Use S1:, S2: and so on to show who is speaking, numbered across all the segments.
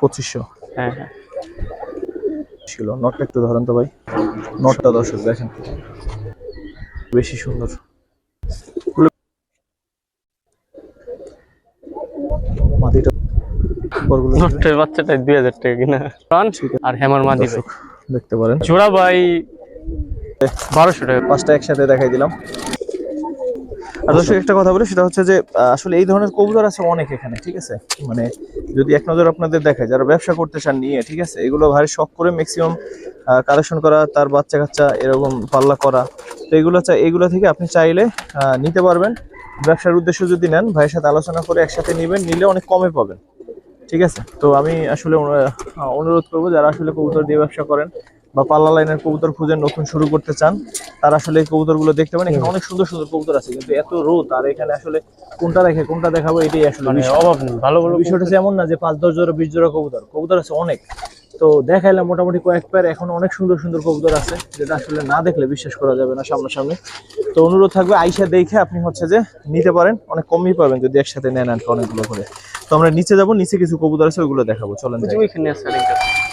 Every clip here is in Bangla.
S1: পঁচিশশো।
S2: হ্যাঁ হ্যাঁ।
S1: ছিল। নটটা একটু ধরেন তো ভাই। নটটা দর্শক দেখেন। বেশি সুন্দর। মাটিটা
S2: নটের দুই হাজার টাকা কিনা। আর হেমার মাদি।
S1: দেখতে পারেন।
S2: জোড়া ভাই বারোশো টাকা।
S1: পাঁচটা একসাথে দেখাই দিলাম। আর দর্শক, একটা কথা বলি, সেটা হচ্ছে যে আসলে এই ধরনের কবুতর আছে অনেক এখানে, ঠিক আছে? মানে যদি এক নজর আপনাদের দেখায়, যারা ব্যবসা করতে চান নিয়ে, ঠিক আছে? এগুলো ভারী শখ করে ম্যাক্সিমাম কালেকশন করা, তার বাচ্চা কাচ্চা এরকম পাল্লা করা। তো এগুলো এগুলো থেকে আপনি চাইলে নিতে পারবেন। ব্যবসার উদ্দেশ্য যদি নেন, ভাইয়ের সাথে আলোচনা করে একসাথে নেবেন, নিলে অনেক কমে পাবেন। ঠিক আছে? তো আমি আসলে অনুরোধ করব, যারা আসলে কবুতর দিয়ে ব্যবসা করেন বা পাল্লা লাইনের কবুতর খুঁজে নতুন শুরু করতে চান তারা আসলে এই কবুতরগুলো দেখতে পারেন। এখানে অনেক সুন্দর সুন্দর কবুতর আছে কিন্তু এত রোদ আর এখানে আসলে কোনটা দেখে কোনটা দেখাবো এটাই আসলে
S2: মানে অভাব নেই ভালো ভালো
S1: বিষয়টা এমন না যে পাঁচ দশ জোড়া বিশ জোড়া কবুতর কবুতর আছে অনেক। তো দেখাইলাম মোটামুটি কয়েক পেয়ার এখন অনেক সুন্দর সুন্দর কবুতর আছে যেটা আসলে না দেখলে বিশ্বাস করা যাবে না সামনাসামনি। তো অনুরোধ থাকবে আইসা দেখে আপনি হচ্ছে যে নিতে পারেন অনেক কমই পাবেন যদি একসাথে নেন আর অনেকগুলো করে। তো আমরা নিচে যাব নিচে কিছু কবুতর আছে ওইগুলো দেখাবো চলেন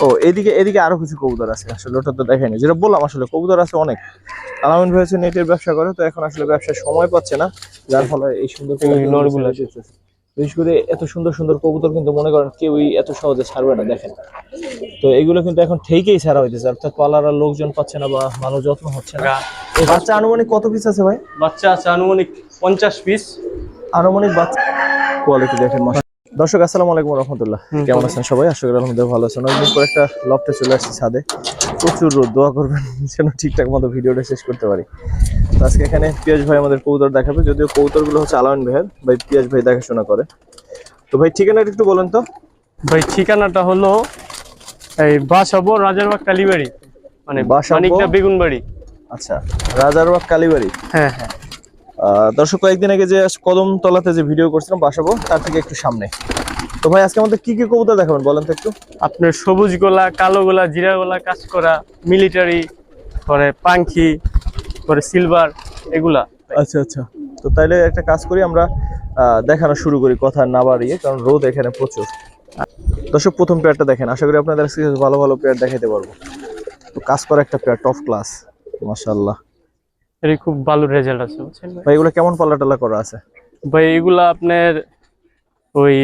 S1: ও এদিকে এদিকে আরও কিছু কবুতর আছে আসলে ওটা তো দেখাইনি যেটা বললাম আসলে কবুতর আছে অনেক। আলামিন ভাই হচ্ছে নেটের ব্যবসা করে তো এখন আসলে ব্যবসার সময় পাচ্ছে না যার ফলে এই সুন্দর বিশেষ করে এত সুন্দর সুন্দর কবুতর কিন্তু মনে করেন কেউই এত সহজে ছাড়বে না। দেখেন তো এগুলো কিন্তু এখন ঠিকই ছাড়া হইতেছে অর্থাৎ পালার লোকজন পাচ্ছে না বা ভালো যত্ন হচ্ছে না। এই বাচ্চা আনুমানিক কত পিস আছে ভাই?
S2: বাচ্চা আছে আনুমানিক পঞ্চাশ পিস
S1: আনুমানিক বাচ্চা কোয়ালিটি দেখেন দর্শক আসসালামু আলাইকুম রহমতুল্লাহ। কেমন আছেন সবাই? আশা করি আলহামদুলিল্লাহ ভালো আছেন। অনেকদিন পর একটা লফটে চলে আসছি ছাদে। প্রচুর রোদ দোয়া করবেন যেন ঠিকঠাক মতো ভিডিওটা শেষ করতে পারি। তো আজকে এখানে পিয়াজ ভাই আমাদের কৌতর দেখাবে যদিও কবুতরগুলো হচ্ছে আলামিন ভাইয়ের ভাই পিয়াজ ভাই দেখাশোনা করে। তো ভাই ঠিকানাটা একটু বলেন তো।
S2: ভাই ঠিকানাটা হলো এই বাসাবো রাজারবাগ কালীবাড়ি মানে
S1: বাসাবো?
S2: মানিকটা বেগুনবাড়ি।
S1: আচ্ছা রাজারবাগ কালীবাড়ি।
S2: হ্যাঁ হ্যাঁ।
S1: দর্শক কয়েকদিন আগে যে কদম তলাতে যে ভিডিও করছিলাম বাসাবো তার থেকে একটু সামনে। তো ভাই আজকে আমাদের কি কি কবুতর দেখাবেন বলেন তো একটু?
S2: আপনার সবুজ গোলা কালো গোলা জিরা গোলা কাজ করা মিলিটারি পরে পাঙ্খি পরে সিলভার এগুলা।
S1: আচ্ছা আচ্ছা। তো তাইলে একটা কাজ করি আমরা দেখানো শুরু করি কথা না বাড়িয়ে কারণ রোদ এখানে প্রচুর। দর্শক প্রথম পেয়ারটা দেখেন। আশা করি আপনাদের ভালো ভালো পেয়ার দেখাতে পারব। তো কাজ করা একটা পেয়ার টপ ক্লাস মাশাআল্লাহ।
S2: এর খুব ভালো রেজাল্ট আছে বুঝছেন ভাই?
S1: ভাই এগুলো কেমন পাল্লা টাল্লা করা আছে?
S2: ভাই এগুলা আপনার ওই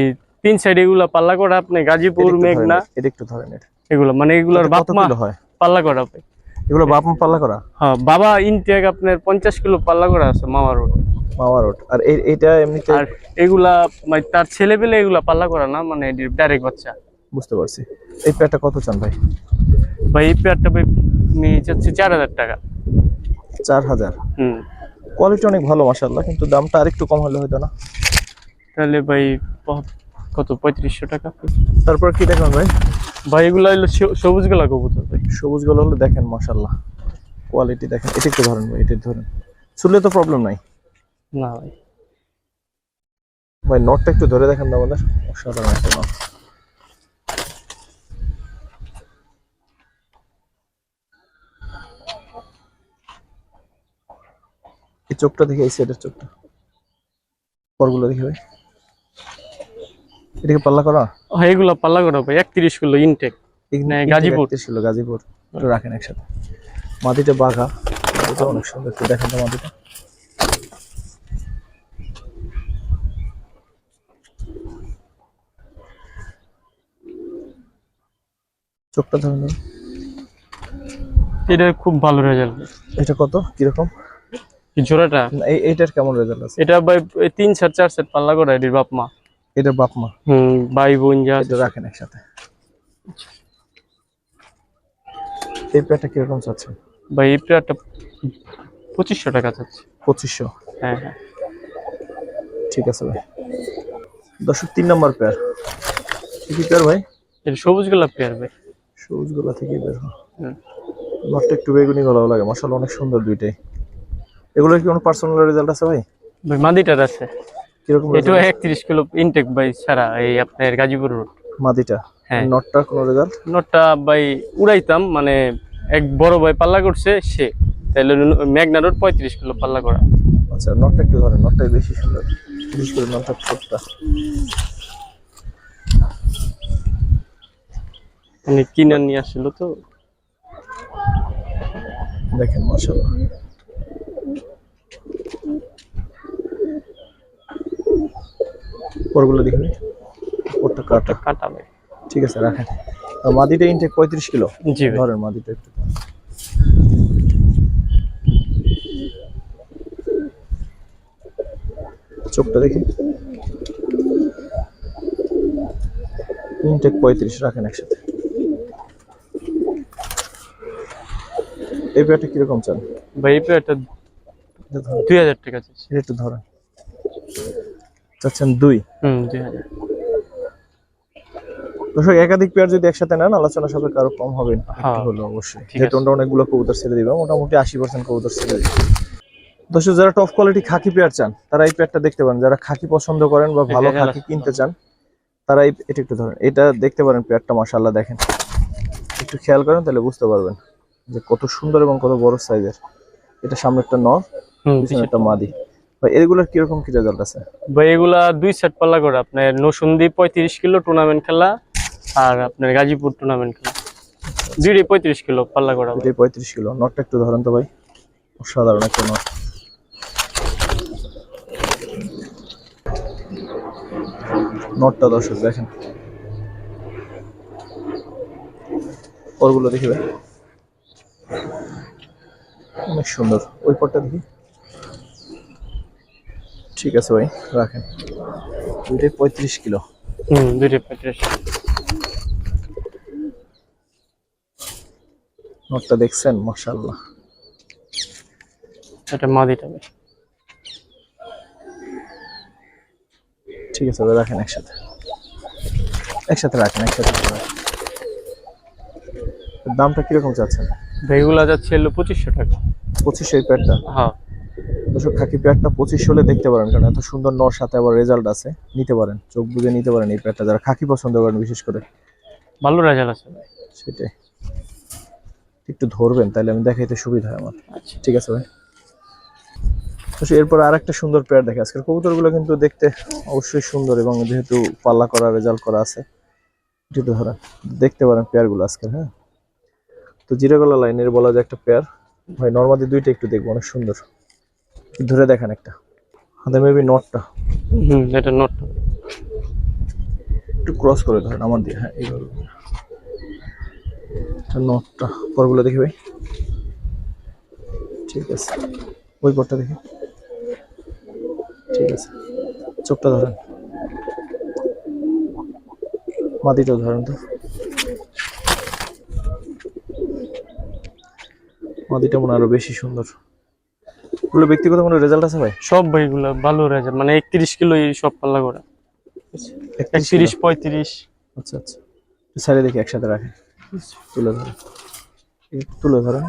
S2: তিন সাইড এগুলা পাল্লা করা আপনি গাজীপুর
S1: এটা
S2: মেঘনা
S1: এটা একটু ধরেন এটা।
S2: এগুলো মানে এগুলোর
S1: এটা
S2: বাপ
S1: কত
S2: মা
S1: কিলো হয়?
S2: পাল্লা করা ভাই
S1: এগুলো বাপ মা পাল্লা করা?
S2: হ্যাঁ বাবা ইনটেক আপনার পঞ্চাশ কিলো পাল্লা করা আছে মামার রোড।
S1: মামা রোড। আর এই- এইটা এমনিতে
S2: আর এগুলা মানে তার ছেলে পেলে এগুলা পাল্লা করা না মানে ডাইরেক্ট বাচ্চা।
S1: বুঝতে পারছি। এই পেয়ারটা কত চান ভাই?
S2: ভাই এই পেয়ারটা ভাই আমি চাচ্ছি চার হাজার টাকা।
S1: চার হাজার?
S2: হুম।
S1: কোয়ালিটি অনেক ভালো মাশাআল্লাহ কিন্তু দামটা আরেকটু কম হলে হতো না।
S2: তাহলে ভাই কত? পঁয়ত্রিশশো টাকা।
S1: তারপর কি দেখবেন ভাই?
S2: ভাই এগুলো হলো সবুজ গোলা কবুতর ভাই।
S1: সবুজগুলো হলো দেখেন মাশাআল্লাহ। কোয়ালিটি দেখেন। এটা একটু ধরেন ভাই এটা ধরেন। চুলে তো প্রবলেম নাই?
S2: না ভাই।
S1: ভাই নটটা একটু ধরে দেখেন তো আমাদের। অসাধারণ একটা নট এই চোখটা দেখে এই সাইডের চোখটা। পরগুলো দেখে ভাই। এটাকে পাল্লা করা।
S2: হ্যাঁ এগুলো পাল্লা করা ভাই। একত্রিশ কিলো ইনটেক
S1: এখানে
S2: না, গাজীপুর।
S1: ছিল গাজীপুর। একটু রাখেন একসাথে। মাটিটা বাঘা। এটা অনেক সুন্দর একটু দেখেন তো মাটিটা চোখটা ধরে।
S2: এটা খুব ভালো রেজাল্ট
S1: এটা কত? কীরকম?
S2: জোড়াটা?
S1: এইটার কেমন রেজাল্ট আছে?
S2: এটা ভাই তিন সেট চার সেট পাল্লা করা এটির বাপ মা।
S1: এটা বাপ মা।
S2: হুম ভাই বোন যা
S1: এটা রাখেন একসাথে। এই পেয়ারটা কীরকম চাচ্ছেন?
S2: ভাই এই পেয়ারটা পঁচিশশো টাকা চাচ্ছে।
S1: পঁচিশশো?
S2: হ্যাঁ হ্যাঁ।
S1: ঠিক আছে ভাই। দর্শক তিন নম্বর পেয়ার। কি পেয়ার ভাই?
S2: এটা সবুজ গোলাপ পেয়ার ভাই।
S1: সবুজ গোলা থেকে বের হয়। নটটা একটু বেগুনি গলাও লাগে মশালা অনেক সুন্দর দুইটাই। এগুলোর কি কোনো পার্সোনাল রেজাল্ট আছে ভাই?
S2: ভাই মাদিটার আছে।
S1: কীরকম
S2: এটাও একত্রিশ কিলো ইনটেক ভাই ছাড়া এই আপনার গাজীপুর রোড
S1: মাদিটা
S2: হ্যাঁ।
S1: নটটা কোনো রেজাল্ট
S2: নোটটা ভাই উড়াইতাম মানে এক বড় ভাই পাল্লা করছে সে। তাহলে মেঘনা রোড পঁয়ত্রিশ কিলো পাল্লা করা।
S1: আচ্ছা নটটা একটু ধরেন নটটাই বেশি সুন্দর। বিশেষ করে নটটা ছোটটা।
S2: মানে কিনে নিয়ে আসছিল তো।
S1: দেখেন মাশাআল্লাহ। পরগুলো দেখবি ওটা কাটা।
S2: কাটাবে
S1: ঠিক আছে রাখেন। আর মাদিটা ইনটেক পঁয়ত্রিশ কিলো?
S2: জি
S1: ধরেন মাদিটা একটু। চোখটা দেখি। ইনটেক পঁয়ত্রিশ রাখেন একসাথে। এই পেয়ারটা কীরকম চান?
S2: ভাই এই পেয়ারটা
S1: ধরেন।
S2: দুই হাজার টাকা
S1: একটু ধরেন। চাচ্ছেন দুই। দর্শক একাধিক পেয়ার যদি একসাথে নেন আলোচনা সাপেক্ষে আরও কম হবে। না
S2: হ্যাঁ।
S1: হলো অবশ্যই। যেহেতু আমরা অনেকগুলো কবুতর ছেড়ে দিবা মোটামুটি আশি পার্সেন্ট কবুতর ছেড়ে দিই দর্শক যারা টপ কোয়ালিটি খাকি পেয়ার চান তারা এই পেয়ারটা দেখতে পারেন। যারা খাকি পছন্দ করেন বা ভালো খাকি কিনতে চান তারা এটা একটু ধরেন। এটা দেখতে পারেন পেয়ারটা মাশাআল্লাহ দেখেন। একটু খেয়াল করেন তাহলে বুঝতে পারবেন যে কত সুন্দর এবং কত বড় সাইজের এটা সামনে একটা নর পিছনে একটা মাদি। ভাই এগুলোর কীরকম কি রেজাল্ট আছে?
S2: ভাই এগুলা দুই সেট পাল্লা করে। আপনার নসুন্দি পঁয়ত্রিশ কিলো টুর্নামেন্ট খেলা আর আপনার গাজীপুর টুর্নামেন্ট খেলা। দুইটাই পঁয়ত্রিশ কিলো পাল্লা করা।
S1: এটাই পঁয়ত্রিশ কিলো। নটটা একটু ধরেন তো ভাই। অসাধারণ একটা নট নটটা দর্শক দেখেন। ওরগুলো দেখি ভাই। অনেক সুন্দর। ওই পটটা দেখি। ঠিক আছে ভাই রাখেন। দুইটাই পঁয়ত্রিশ কিলো।
S2: হুম দুইটাই পঁয়ত্রিশ।
S1: নটটা দেখছেন? মাশাল্লাহ
S2: এটা মাদিটা ভাই।
S1: ঠিক আছে ভাই রাখেন একসাথে। একসাথে রাখেন একসাথে দামটা কীরকম চাচ্ছেন?
S2: ভাই এগুলা যাচ্ছে হলো পঁচিশশো টাকা।
S1: পঁচিশশো এই প্যাডটা
S2: হ্যাঁ।
S1: দর্শক খাকি প্যাডটা পঁচিশশো হলে দেখতে পারেন কারণ এত সুন্দর নর সাথে আবার রেজাল্ট আছে নিতে পারেন চোখ বুঝে নিতে পারেন এই প্যাডটা যারা খাকি পছন্দ করেন বিশেষ করে।
S2: ভালো রেজাল্ট আছে
S1: সেটাই। একটু ধরবেন তাহলে আমি দেখাইতে সুবিধা হয় আমার।
S2: আচ্ছা।
S1: ঠিক আছে ভাই। তো এরপর আর একটা সুন্দর পেয়ার দেখে আজকের কবুতরগুলো কিন্তু দেখতে অবশ্যই সুন্দর এবং যেহেতু পাল্লা করা রেজাল্ট করা আছে একটু ধরেন। দেখতে পারেন পেয়ারগুলো আজকের হ্যাঁ? তো জিরাগলা লাইনের বলা যায় একটা পেয়ার ভাই নর্মাদি দুইটা একটু দেখব অনেক সুন্দর। ধরে দেখেন একটা। হাতে মেবি নটটা
S2: হুম এটা নোট
S1: একটু ক্রস করে ধরেন আমার দিয়ে হ্যাঁ এইভাবে। এটা নটটা পরগুলো দেখি ভাই। ঠিক আছে। ওই পরটা দেখি। ঠিক আছে। চোখটা ধরেন। মাটিটা ধরেন তো। মাটিটা মনে হয় আরও বেশি সুন্দর। ওগুলো ব্যক্তিগত কোনো রেজাল্ট আছে ভাই?
S2: সব ভাই এগুলা ভালো রেজাল্ট মানে একত্রিশ কিলো এই সব পাল্লা করা।
S1: একত্রিশ
S2: একত্রিশ পঁয়ত্রিশ।
S1: আচ্ছা আচ্ছা। সাইডে দেখি একসাথে রাখে তুলে ধরেন। একটু তুলে ধরেন।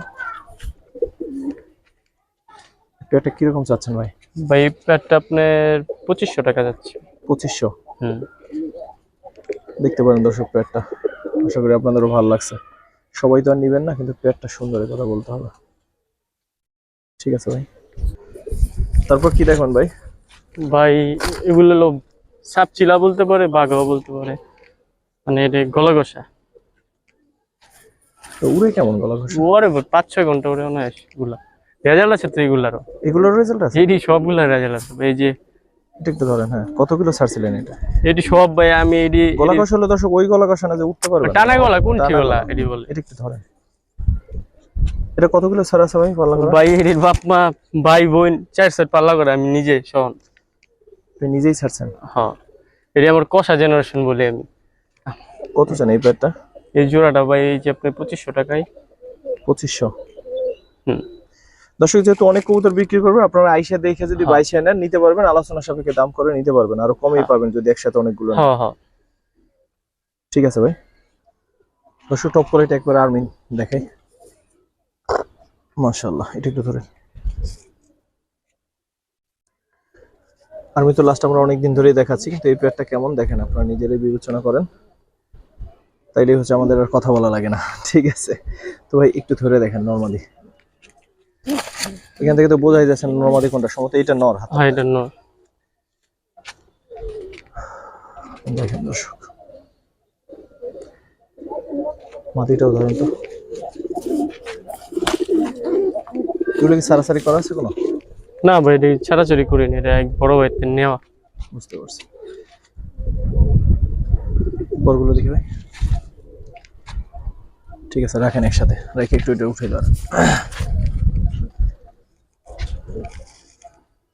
S1: একটা কীরকম চাচ্ছেন ভাই?
S2: ভাই এই প্যাডটা আপনার পঁচিশশো টাকা যাচ্ছে।
S1: পঁচিশশো?
S2: হুম।
S1: দেখতে পারেন দর্শক পেয়ারটা আশা করি আপনাদেরও ভালো লাগছে। সবাই তো আর নিবেন না কিন্তু পেয়ারটা সুন্দর এই কথা বলতে হবে। ঠিক আছে ভাই। তারপর কি দেখুন ভাই?
S2: ভাই এগুলো হলো সাপচিলা বলতে পারে বাঘাও বলতে পারে। মানে এটা গলা ঘষা
S1: তো উড়ে কেমন গলা ঘষে
S2: ওরে পাঁচ ছয় ঘণ্টা ওরে মনে হয় এগুলা। রেজাল্ট আছে তো এগুলারও।
S1: এগুলোর রেজাল্ট আছে?
S2: এটি সবগুলা রেজাল্ট আছে এই যে
S1: এটা একটু ধরেন হ্যাঁ। কত কিলো ছাড়ছিলেন এটা?
S2: এটি সব ভাই আমি এটি
S1: গলা
S2: এটি-
S1: ঘষা হলে দর্শক ওই গলা ঘষা না যে উঠতে পারবে
S2: টানা গলা কোনটি গলা
S1: গলা।
S2: এটি বলে।
S1: এটা একটু ধরেন। এটা কত কিলো ছাড়া আছে ভাই পাল্লা করা?
S2: ভাই এটির বাপ মা ভাই বোন চার সেট পাল্লা করে আমি নিজে সহন
S1: আপনি নিজেই ছাড়ছেন?
S2: হ্যাঁ। এটি আমার কষা জেনারেশন বলি আমি।
S1: কত চান এই প্যাডটা
S2: এই জোড়াটা ভাই এই যে আপনি পঁচিশশো টাকায়।
S1: পঁচিশশো।
S2: হুম।
S1: দর্শক যেহেতু অনেক কবুতর বিক্রি করবে আপনারা আইসা দেখে যদি
S2: হ্যাঁ।
S1: বাইশে নেন নিতে পারবেন। আলোচনা সাপেক্ষে দাম করে নিতে পারবেন। আরও কমেই
S2: হ্যাঁ।
S1: পাবেন যদি একসাথে অনেকগুলো
S2: হ্যাঁ
S1: ঠিক আছে ভাই। দর্শক টপ কোয়ালিটি একবার আর্মিন দেখাই। মাশাআল্লাহ এটা একটু ধরে আর্মি তো লাস্ট আমরা অনেকদিন ধরেই দেখাচ্ছি কিন্তু এই পেয়ারটা কেমন দেখেন আপনারা নিজেরাই বিবেচনা করেন। তাইলে হচ্ছে আমাদের আর কথা বলা লাগে না ঠিক আছে। তো ভাই একটু ধরে দেখেন নর্মালি এখান থেকে তো বোঝাই যাচ্ছে নর্মালি কোনটা সম্ভবত এটা নর হাত।
S2: হ্যাঁ এটা নয়
S1: দেখেন দর্শক। মাটিটাও ধরেন তো। এগুলো কি সারাসারি করা আছে কোনো?
S2: না ভাই এটা ছাড়াছাড়ি করিনি এটা এক বড় ভাইতে নেওয়া।
S1: বুঝতে পারছি। পরগুলো দেখি ভাই। ঠিক আছে রাখেন একসাথে। রেখে একটু এটা উঠে দেওয়ার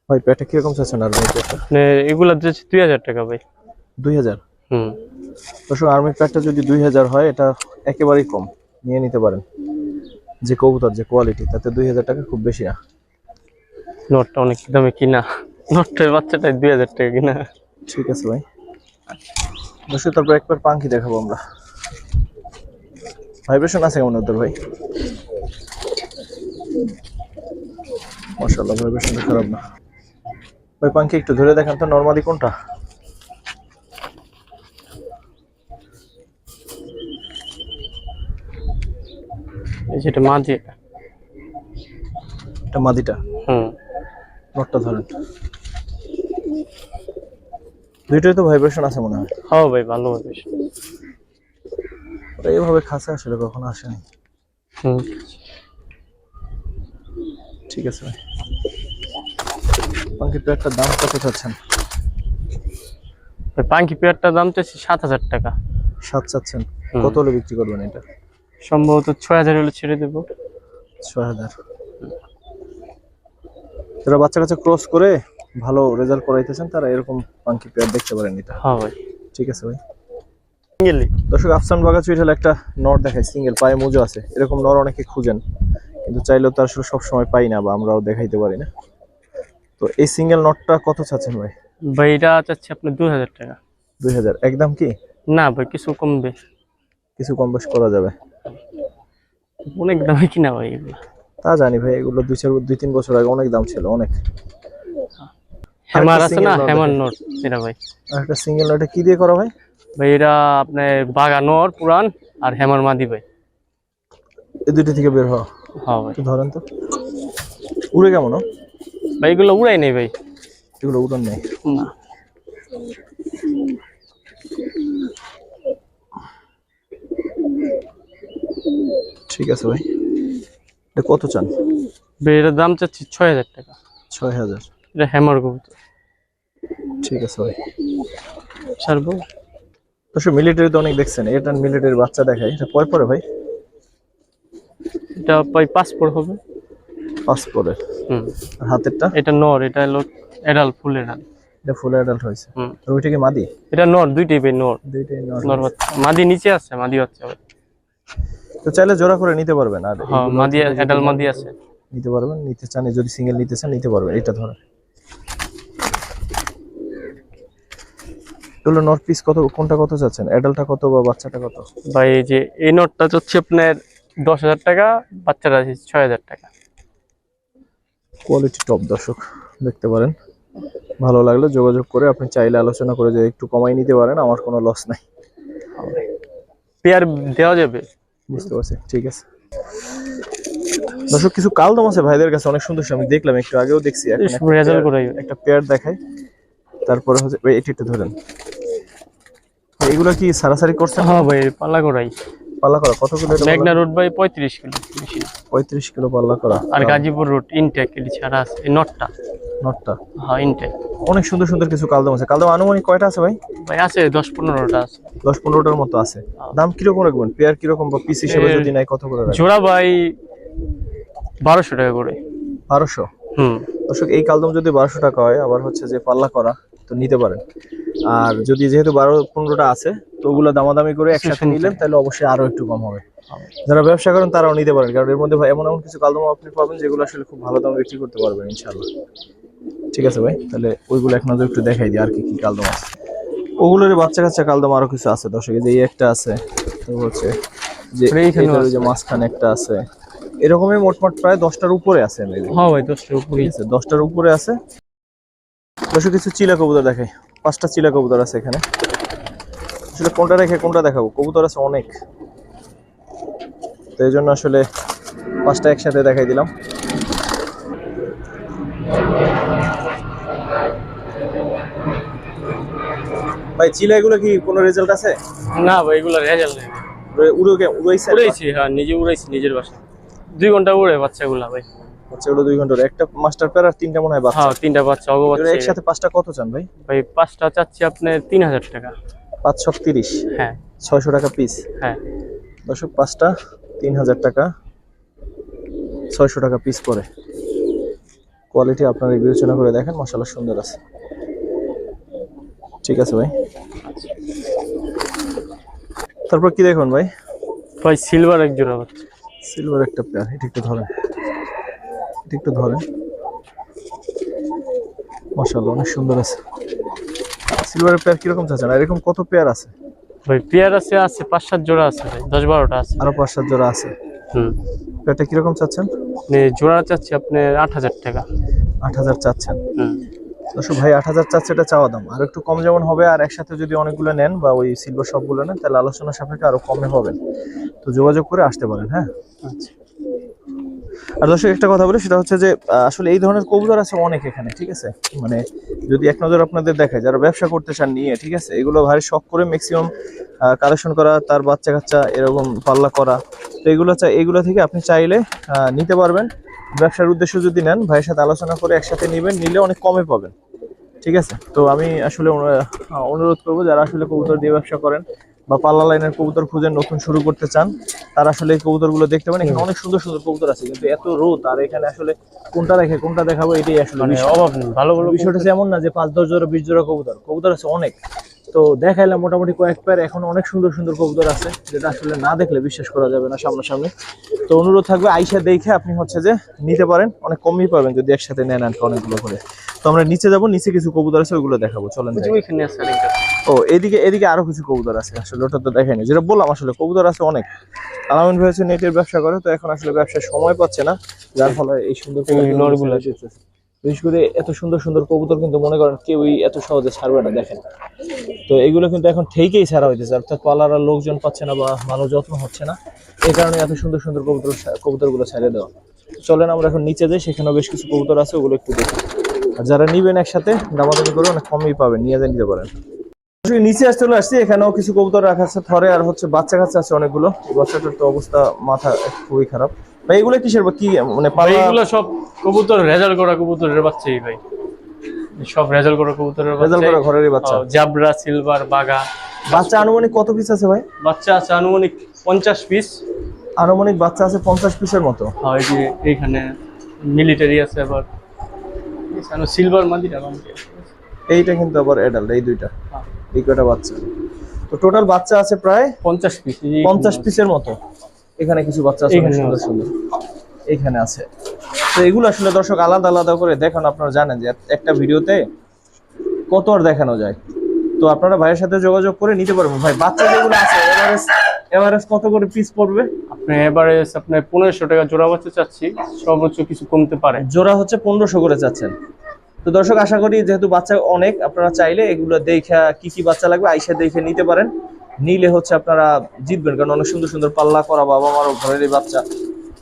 S1: ভাই পেটে কীরকম চাচ্ছেন আর পেটটা
S2: মানে এগুলা দিচ্ছে দুই হাজার টাকা ভাই।
S1: দুই হাজার?
S2: হুম।
S1: দর্শক আর্মি প্যাকটা যদি দুই হাজার হয় এটা একেবারেই কম। নিয়ে নিতে পারেন। যে কবুতর যে কোয়ালিটি তাতে দুই হাজার টাকা খুব বেশি না
S2: নোটটা অনেক দামে কিনা। নোটটার বাচ্চাটাই দুই হাজার টাকা কিনা।
S1: ঠিক আছে ভাই। দর্শক তারপর একবার পাঙ্কি দেখাবো আমরা। ভাইব্রেশন আছে কেমন ওদের ভাই? মাশাআল্লাহ ভাইব্রেশন খারাপ না। ভাই পাঙ্কি একটু ধরে দেখান তো নর্মালি কোনটা?
S2: যেটা মাঝে।
S1: এটা মাদিটা?
S2: হুম।
S1: নটটা ধরেন। দুইটাই তো ভাইব্রেশন আছে মনে হয়।
S2: হ্যাঁ ভাই ভালো
S1: ওরা এইভাবে খাসে আসলে কখনো আসেনি
S2: হুম।
S1: ঠিক আছে ভাই। পাঙ্কি প্যাকটার দাম কত চাচ্ছেন?
S2: পাঙ্কি পেয়ারটার দাম চাইছি সাত হাজার টাকা।
S1: সাত চাচ্ছেন। কত হলে বিক্রি করবেন এটা?
S2: সম্ভবত ছয় হাজার হলে ছেড়ে দেবো।
S1: ছয় হাজার। যারা বাচ্চা কাচ্চা ক্রস করে ভালো রেজাল্ট করাইতেছেন তারা এরকম পাঙ্কি পেয়ার দেখতে পারেন এটা।
S2: হ্যাঁ ভাই।
S1: ঠিক আছে ভাই।
S2: গেলি
S1: দর্শক আফসান বাগা চুইটাল একটা নর দেখায় সিঙ্গেল পায়ে মুজো আছে। এরকম নর অনেকে খুঁজেন কিন্তু চাইলেও তো আসলে সবসময় পাই না বা আমরাও দেখাইতে পারি না। তো এই সিঙ্গেল নটটা কত চাচ্ছেন ভাই?
S2: ভাই এটা চাচ্ছি আপনার দুই হাজার টাকা।
S1: দুই হাজার। একদম কি?
S2: না ভাই কিছু কমবে।
S1: কিছু কম বেশ করা যাবে।
S2: অনেক দামে কিনা ভাই এগুলো?
S1: তা জানি ভাই এগুলো দুই চার দুই তিন বছর আগে অনেক দাম ছিল অনেক।
S2: হ্যামার আছে না? হ্যামার। নোট এটা ভাই।
S1: একটা সিঙ্গেল নটটা কি দিয়ে করা ভাই?
S2: ভাই এটা আপনার বাগানোর পুরান আর হ্যামার মাদি ভাই।
S1: এই দুটো থেকে বের হওয়া
S2: হ্যাঁ ভাই।
S1: ধরেন তো। উড়ে কেমন?
S2: ভাই এগুলো উড়াই নেই ভাই।
S1: এগুলো উড়ান নেই।
S2: না।
S1: ঠিক আছে ভাই। এটা কত চান?
S2: এটার দাম চাচ্ছি ছয় হাজার টাকা।
S1: ছয় হাজার
S2: এটা হ্যামার কবুতর।
S1: ঠিক আছে ভাই।
S2: ছাড়বো?
S1: মিলিটারি তো অনেক দেখছেন এটা মিলিটারির বাচ্চা দেখায়। এটা কয় পরে ভাই?
S2: এটা ভাই পাসপোর্ট হবে।
S1: পাঁচ পরে।
S2: হুম।
S1: আর হাতেরটা?
S2: এটা নর এটা হলো এডাল ফুল এডাল
S1: এটা ফুল অ্যাডাল্ট হয়েছে।
S2: হুম।
S1: আর ওইটা কি মাদি?
S2: এটা নর দুইটাই নর।
S1: দুইটাই নর।
S2: মাদি নিচে আছে মাদি ভাই
S1: তো চাইলে জোড়া করে নিতে পারবেন। আর
S2: হ্যাঁ মাদি এডাল মাদি আছে।
S1: নিতে পারবেন। নিতে চান যদি সিঙ্গেল নিতে চান নিতে পারবেন। এটা ধরেন। এগুলো নর্থ পিস কত কোনটা কত চাচ্ছেন অ্যাডাল্টটা কত বা বাচ্চাটা কত?
S2: ভাই এই যে এই নোটটা হচ্ছে আপনার দশ হাজার টাকা বাচ্চাটা আছে ছয় হাজার টাকা।
S1: কোয়ালিটি টপ দর্শক দেখতে পারেন। ভালো লাগলে যোগাযোগ করে আপনি চাইলে আলোচনা করে যে একটু কমাই নিতে পারেন আমার কোনো লস নাই।
S2: পেয়ার দেওয়া যাবে?
S1: বুঝতে পারছি ঠিক আছে। দর্শক কিছু কালদম আছে ভাইদের কাছে অনেক সুন্দর আমি দেখলাম একটু আগেও দেখছি
S2: রেজাল্ট করাই।
S1: একটা পেয়ার দেখাই। তারপরে হচ্ছে এটি একটু ধরেন। এগুলো কি সারাসারি করছে
S2: হ্যাঁ ভাই পাল্লা করাই।
S1: পাল্লা করা? কত কিলো
S2: মেঘনা রোড ভাই পঁয়ত্রিশ কিলো
S1: পঁয়ত্রিশ কিলো পাল্লা করা।
S2: আর গাজীপুর রোড ইনটেক এটি ছাড়া আছে নটটা।
S1: নটটা?
S2: হ্যাঁ ইনটেক
S1: অনেক সুন্দর সুন্দর কিছু কালদম আছে। কালদম আনুমানিক কয়টা আছে ভাই?
S2: ভাই আছে দশ পনেরোটা আছে।
S1: দশ পনেরোটার মতো আছে। দাম কীরকম রাখবেন? পেয়ার কীরকম বা পিস হিসেবে যদি নাই কত করে
S2: জোড়া ভাই বারোশো টাকা করে।
S1: বারোশো?
S2: হুম।
S1: দর্শক এই কালদম যদি বারোশো টাকা হয় আবার হচ্ছে যে পাল্লা করা তো নিতে পারেন। আর যদি যেহেতু বারো পনেরোটা আছে তো ওগুলো দামাদামি করে একসাথে নিলেন তাহলে অবশ্যই আরও একটু কম হবে। যারা ব্যবসা করেন তারাও নিতে পারেন কারণ এর মধ্যে ভাই এমন এমন কিছু কালদম আপনি পাবেন যেগুলো আসলে খুব ভালো দামে বিক্রি করতে পারবেন ইনশাল্লাহ ঠিক আছে ভাই তাহলে ওইগুলো এক নজর একটু দেখাই দিই আর কি কি কালদম আছে। ওগুলোর বাচ্চা কাচ্চা কালদম আরও কিছু আছে দর্শক যে এই একটা আছে তো হচ্ছে যে। যে মাঝখানে একটা আছে এরকমই মোটমাট প্রায় দশটার উপরে আছে
S2: হ্যাঁ ভাই দশটার উপরেই
S1: ঠিক আছে দশটার উপরে আছে। দর্শক কিছু চিলা কবুতর দেখাই। পাঁচটা চিলা কবুতর আছে এখানে। আসলে কোনটা রেখে কোনটা দেখাবো? কবুতর আছে অনেক। তো এই জন্য আসলে পাঁচটা একসাথে দেখাই দিলাম। ভাই চিলা এগুলো কি কোনো রেজাল্ট আছে?
S2: না ভাই এগুলো রেজাল্ট নেই।
S1: উড়ে- উড়াইছে
S2: উড়াইছি হ্যাঁ নিজে উড়াইছি নিজের বাসায়। দুই ঘণ্টা উড়ে বাচ্চাগুলা ভাই।
S1: বাচ্চাগুলো দুই ঘণ্টার। একটা মাস্টার প্যার আর তিনটা মনে হয় বাচ্চা।
S2: হ্যাঁ তিনটা বাচ্চা অগো বাচ্চা।
S1: একসাথে পাঁচটা কত চান ভাই?
S2: ভাই পাঁচটা চাচ্ছি আপনার তিন হাজার টাকা।
S1: পাঁচ ছক তিরিশ।
S2: হ্যাঁ।
S1: ছয়শো টাকা পিস
S2: হ্যাঁ।
S1: দর্শক পাঁচটা তিন হাজার টাকা। ছয়শো টাকা পিস পরে। কোয়ালিটি আপনারা বিবেচনা করে দেখেন মশলা সুন্দর আছে। ঠিক আছে ভাই। তারপর কি দেখুন ভাই?
S2: ভাই সিলভার এক জোড়া
S1: সিলভার একটা পেয়ার এটা একটু ধরেন। একটু ধরেন মশাল্লাহ অনেক সুন্দর আছে। সিলভারের পেয়ার কীরকম চাচ্ছেন? আর এরকম কত পেয়ার আছে?
S2: ভাই পেয়ার আছে আছে পাঁচ সাত জোড়া আছে ভাই দশ বারোটা আছে।
S1: আরও পাঁচ সাত জোড়া আছে।
S2: হুম।
S1: পেয়ারটা কীরকম চাচ্ছেন?
S2: মানে জোড়া চাচ্ছি আপনার আট হাজার টাকা।
S1: আট হাজার চাচ্ছেন।
S2: হুম।
S1: দর্শক ভাই আট হাজার চাচ্ছে এটা চাওয়া দাম। আর একটু কম যেমন হবে আর একসাথে যদি অনেকগুলো নেন বা ওই সিলভার সবগুলো নেন তাহলে আলোচনা সাপেক্ষে আরও কমে হবে। তো যোগাযোগ করে আসতে পারেন হ্যাঁ?
S2: আচ্ছা।
S1: আর দর্শক, একটা কথা বলি, সেটা হচ্ছে যে আসলে এই ধরনের কবুতর আছে অনেক এখানে, ঠিক আছে? মানে যদি এক নজর আপনাদের দেখায়, যারা ব্যবসা করতে চান নিয়ে, ঠিক আছে? এগুলো ভারী শখ করে ম্যাক্সিমাম কালেকশন করা, তার বাচ্চা কাচ্চা এরকম পাল্লা করা। তো এগুলো চাই এগুলো থেকে আপনি চাইলে নিতে পারবেন। ব্যবসার উদ্দেশ্য যদি নেন, ভাইয়ের সাথে আলোচনা করে একসাথে নেবেন, নিলে অনেক কমে পাবেন, ঠিক আছে? তো আমি আসলে অনুরোধ করব, যারা আসলে কবুতর দিয়ে ব্যবসা করেন বা পাল্লা লাইনের কবুতর খুঁজে নতুন শুরু করতে চান তারা আসলে এই কবুতরগুলো দেখতে পারেন। এখানে অনেক সুন্দর সুন্দর কবুতর আছে কিন্তু এত রোদ আর এখানে আসলে কোনটা দেখে কোনটা দেখাবো এটাই আসলে
S2: মানে অভাব নেই ভালো ভালো
S1: বিষয়টা এমন না যে পাঁচ দশ জোড়া বিশ জোড়া কবুতর কবুতর আছে অনেক। তো দেখাইলাম মোটামুটি কয়েক পেয়ার এখন অনেক সুন্দর সুন্দর কবুতর আছে যেটা আসলে না দেখলে বিশ্বাস করা যাবে না সামনাসামনি। তো অনুরোধ থাকবে আইসা দেখে আপনি হচ্ছে যে নিতে পারেন অনেক কমই পাবেন যদি একসাথে নেন আর অনেকগুলো করে। তো আমরা নিচে যাব নিচে কিছু কবুতর আছে ওইগুলো দেখাবো। চলেন ও এদিকে এদিকে আরও কিছু কবুতর আছে আসলে ওটা তো দেখাইনি। যেটা বললাম আসলে কবুতর আছে অনেক। আলামিন ভাই হচ্ছে নেটের ব্যবসা করে তো এখন আসলে ব্যবসার সময় পাচ্ছে না যার ফলে এই সুন্দর
S2: নরগুলো
S1: বিশেষ করে এত সুন্দর সুন্দর কবুতর কিন্তু মনে করেন কেউই এত সহজে ছাড়বে না দেখেন। তো এগুলো কিন্তু এখন থেকেই ছাড়া হইতেছে অর্থাৎ পালার লোকজন পাচ্ছে না বা ভালো যত্ন হচ্ছে না। এই কারণে এত সুন্দর সুন্দর কবুতর কবুতরগুলো ছাড়িয়ে দেওয়া। চলেন আমরা এখন নিচে যাই সেখানেও বেশ কিছু কবুতর আছে ওগুলো একটু দেখি। আর যারা নিবেন একসাথে দামাদামি করে অনেক কমই পাবেন নিয়ে যায় নিতে পারেন। নিচে আসতে চলে আসছি এখানেও কিছু কবুতর রাখা আছে থরে আর হচ্ছে বাচ্চা কাচ্চা আছে অনেকগুলো। বাচ্চাটার তো অবস্থা মাথা খুবই খারাপ। ভাই এগুলো কিসের কি মানে
S2: এগুলো সব কবুতর রেজাল্ট করা কবুতরের বাচ্চাই ভাই। সব রেজাল্ট করা কবুতরের
S1: রেজাল্ট করা ঘরেরই বাচ্চা।
S2: জাবরা সিলভার বাগা
S1: বাচ্চা আনুমানিক কত পিস আছে ভাই?
S2: বাচ্চা আছে আনুমানিক পঞ্চাশ পিস
S1: আনুমানিক বাচ্চা আছে পঞ্চাশ পিসের মতো।
S2: এই যে এইখানে মিলিটারি আছে আবার। সিলভার মাদিরা মাদি আছে।
S1: এইটা কিন্তু আবার অ্যাডাল্ট এই দুইটা।
S2: হ্যাঁ,
S1: এই বাচ্চা? তো টোটাল বাচ্চা আছে প্রায়
S2: পঞ্চাশ পিস
S1: পঞ্চাশ পিসের মতো। এখানে কিছু বাচ্চা আছে সুন্দর
S2: আছে।
S1: সুন্দর। এখানে আছে। তো এগুলো আসলে দর্শক আলাদা আলাদা করে দেখানো আপনারা জানেন যে একটা ভিডিওতে কত আর দেখানো যায়। তো আপনারা ভাইয়ের সাথে যোগাযোগ করে নিতে পারবেন। ভাই বাচ্চা যেগুলো আছে এভারেজ কত করে পিস পড়বে?
S2: আপনি এভারেজ আপনার পনেরোশো টাকা জোড়া বাচ্চা চাচ্ছি সর্বোচ্চ কিছু কমতে পারে।
S1: জোড়া হচ্ছে পনেরোশো করে চাচ্ছেন। তো দর্শক আশা করি যেহেতু বাচ্চা অনেক আপনারা চাইলে এগুলো দেখা কি কি বাচ্চা লাগবে আইসা দেখে নিতে পারেন। নিলে হচ্ছে আপনারা জিতবেন কারণ অনেক সুন্দর সুন্দর পাল্লা করা বাবা মারও ঘরেরই বাচ্চা।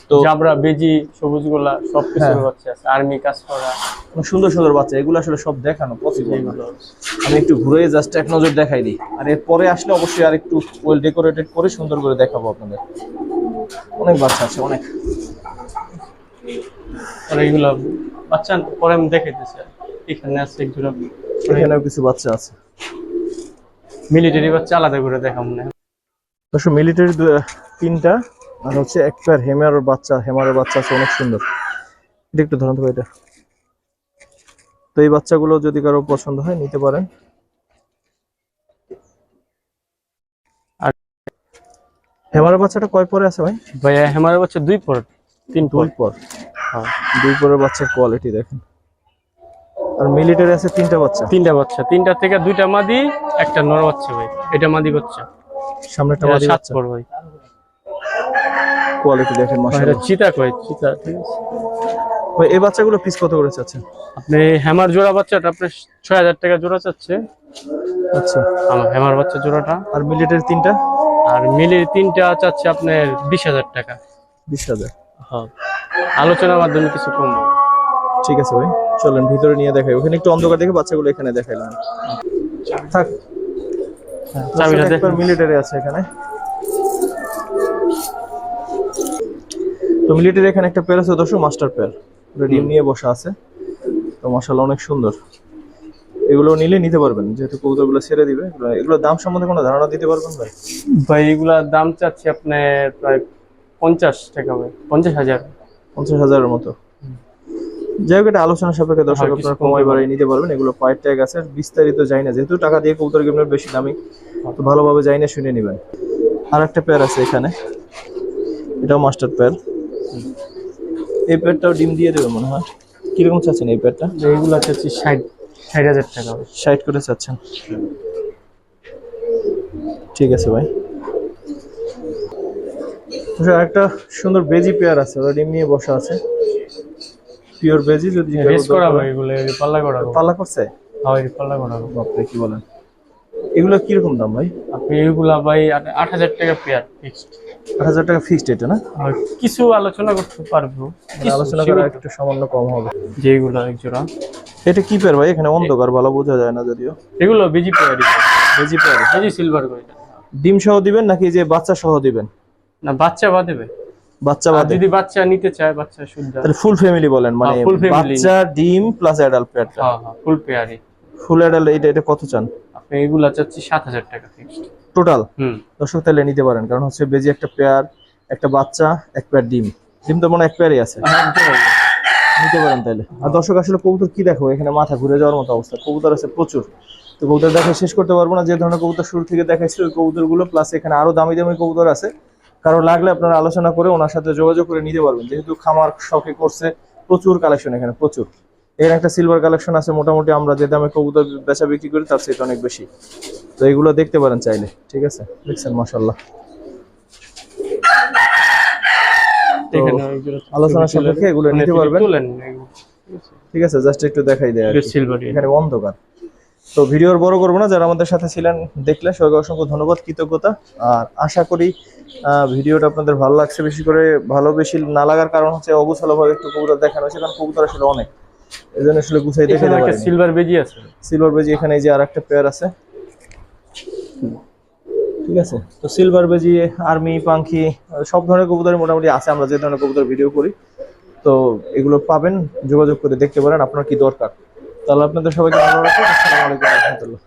S1: তো
S2: জাবরা বেজি সবুজ গোলা সব
S1: হ্যাঁ।
S2: বাচ্চা আছে। আর্মি কাজ করা।
S1: সুন্দর সুন্দর বাচ্চা এগুলো আসলে সব দেখানো পসিবল আমি একটু ঘুরে জাস্ট এক নজর দেখাই দিই। আর এরপরে আসলে অবশ্যই আর একটু ওয়েল ডেকোরেটেড করে সুন্দর করে দেখাবো আপনাদের। অনেক বাচ্চা আছে অনেক।
S2: আর এইগুলো বাচ্চা পরে আমি দেখাইতেছি এখানে আছে
S1: এখানেও কিছু বাচ্চা আছে।
S2: মিলিটারি বাচ্চা আলাদা করে দেখাম না।
S1: দর্শক মিলিটারি তিনটা। আর হচ্ছে একটা হেমারের বাচ্চা হেমারের বাচ্চা আছে অনেক সুন্দর। এটা একটু ধরুন তো এটা। তো এই বাচ্চাগুলো যদি কারও পছন্দ হয় নিতে পারেন। হেমারের বাচ্চাটা কয় পরে আছে ভাই?
S2: ভাইয়া হেমারের বাচ্চা দুই পর তিন পর।
S1: দুই পর।
S2: হ্যাঁ।
S1: দুই পরের বাচ্চার কোয়ালিটি দেখেন। আর মিলিটারি আছে তিনটা বাচ্চা?
S2: তিনটা বাচ্চা। তিনটা থেকে দুইটা মাদি একটা নর বাচ্চা ভাই। এটা মাদি বাচ্চা।
S1: সামনেটা মাদি
S2: সাত
S1: বাচ্চা।
S2: পর ভাই।
S1: কোয়ালিটি দেখেন মাশাআল্লাহ।
S2: চিতা কয় চিতা ঠিক আছে।
S1: ভাই এই বাচ্চাগুলো পিস কত করে চাচ্ছেন
S2: আপনি হ্যামার জোড়া বাচ্চাটা আপনার ছয় হাজার টাকা জোড়া চাচ্ছে।
S1: আচ্ছা।
S2: আমার হ্যামার বাচ্চা জোড়াটা।
S1: আর মিলিটারি তিনটা?
S2: আর মিলির তিনটা চাচ্ছে আপনার বিশ হাজার টাকা।
S1: বিশ হাজার।
S2: হ্যাঁ। আলোচনার মাধ্যমে কিছু কম।
S1: ঠিক আছে ভাই চলেন ভিতরে নিয়ে দেখাই। ওখানে একটু অন্ধকার দেখে বাচ্চাগুলো এখানে দেখাইলাম। থাক।
S2: চাবিটা দেখেন।
S1: মিলিটারি আছে এখানে। তো মিলিটারি এখানে একটা পেয়ার আছে দর্শক মাস্টার পেয়ার ডিম নিয়ে বসা আছে। তো মশালা অনেক সুন্দর। এগুলো নিলে নিতে পারবেন যেহেতু কবুতরগুলো ছেড়ে দিবে। এগুলো- দাম সম্বন্ধে কোনো ধারণা দিতে পারবেন ভাই?
S2: ভাই এগুলার দাম চাচ্ছি আপনার প্রায় পঞ্চাশ টাকা ভাই পঞ্চাশ হাজার।
S1: পঞ্চাশ হাজারের মতো। যাই হোক এটা আলোচনা সাপেক্ষে দর্শক
S2: হ্যাঁ,
S1: আপনারা কমাই। বাড়িয়ে নিতে পারবেন। এগুলো পায়ের ট্যাগ আছে বিস্তারিত যাই না। যেহেতু টাকা দিয়ে কবুতর গেমের বেশি দামি তো ভালোভাবে যাই না শুনে নেবেন। আর একটা পেয়ার আছে এখানে। এটাও মাস্টার পেয়ার এই পেয়ারটাও ডিম দিয়ে দেবে মনে হয়। কীরকম চাচ্ছেন এই পেয়ারটা
S2: এইগুলা চাচ্ছি ষাট ষাট হাজার টাকা।
S1: ষাট করে চাচ্ছেন। ঠিক আছে ভাই। আচ্ছা, একটা সুন্দর বেজি পেয়ার আছে ওরা ডিম নিয়ে বসা আছে। পিওর বেজি যদি কেউ
S2: রেস করা ভাই এগুলো পাল্লা করা
S1: পাল্লা করছে?
S2: হয় পাল্লা করা
S1: বাপরে কি বলেন। এগুলো কীরকম দাম ভাই?
S2: আপনি এইগুলা ভাই আট- হাজার টাকা পেয়ার ফিক্সড
S1: আট হাজার টাকা ফিক্সড এটা না?
S2: কিছু আলোচনা করতে পারব।
S1: আলোচনা করা একটু সামান্য কম হবে।
S2: যেগুলো এক জোড়া।
S1: এটা কি পেয়ার ভাই? এখানে অন্ধকার ভালো বোঝা যায় না যদিও।
S2: এগুলো বিজি পেয়ারই
S1: বেজি পেয়ার
S2: বিজি সিলভার করে
S1: ডিম সহ দিবেন নাকি যে বাচ্চা সহ দিবেন?
S2: না বাচ্চা বাদে ভাই
S1: বাচ্চা বাদে
S2: যদি বাচ্চা নিতে চায় বাচ্চা শুদ্ধ
S1: তাহলে ফুল ফ্যামিলি বলেন মানে
S2: হ্যাঁ,
S1: বাচ্চা ডিম প্লাস অ্যাডাল্ট পেয়ারটা
S2: হ্যাঁ ফুল পেয়ারই
S1: ফুল অ্যাডাল্ট এটা এটা কত চান?
S2: এগুলা চাচ্ছি সাত হাজার টাকা ফিক্সড
S1: টোটাল
S2: হুম।
S1: দর্শক তাহলে নিতে পারেন কারণ হচ্ছে বেজি একটা পেয়ার একটা বাচ্চা এক পেয়ার ডিম। ডিম তো মনে হয় এক পেয়ারই আছে। নিতে পারেন তাহলে। আর দর্শক আসলে কবুতর কি দেখো এখানে মাথা ঘুরে যাওয়ার মতো অবস্থা। কবুতর আছে প্রচুর। তো কবুতর দেখা শেষ করতে পারব না যে ধরনের কবুতর শুরু থেকে দেখাইছি ওই কবুতরগুলো প্লাস এখানে আরও দামি দামি কবুতর আছে। কারও লাগলে আপনারা আলোচনা করে ওনার সাথে যোগাযোগ করে নিতে পারবেন। যেহেতু খামার শখে করছে প্রচুর কালেকশন এখানে প্রচুর। এখানে একটা সিলভার কালেকশন আছে মোটামুটি আমরা যে দামে কবুতর বেচা বিক্রি করি তার চেয়ে অনেক বেশি। তো এগুলো দেখতে পারেন চাইলে ঠিক আছে? দেখছেন মাসাল্লাহ সাপেক্ষে এগুলো নিতে পারবেন। ঠিক আছে জাস্ট একটু দেখাই দেয়
S2: সিলভার
S1: এখানে অন্ধকার। তো ভিডিওর বড় করব না যারা আমাদের সাথে ছিলেন সবাইকে অসংখ্য ধন্যবাদ কৃতজ্ঞতা। আর আশা করি ভিডিওটা আপনাদের ভালো লাগছে। বেশি করে ভালো বেশি না লাগার কারণ হচ্ছে অগুছালো ভাবে একটু কবুতর দেখানো হয়েছে কারণ কবুতর আসলে অনেক। আসলে গুছাই দেখে
S2: সিলভার বেজি আছে।
S1: সিলভার বেজি এখানে এই যে আরেকটা পেয়ার আছে। ঠিক আছে? তো সিলভার বেজি আর্মি পাঙ্খি সব ধরনের কবুতর মোটামুটি আছে আমরা যে ধরনের কবুতর ভিডিও করি। তো এগুলো পাবেন যোগাযোগ করে দেখতে পারেন আপনার কি দরকার। তাহলে আপনাদের সবাইকে ভালো রাখুন আসসালামু আলাইকুম রহমতুল্লাহ।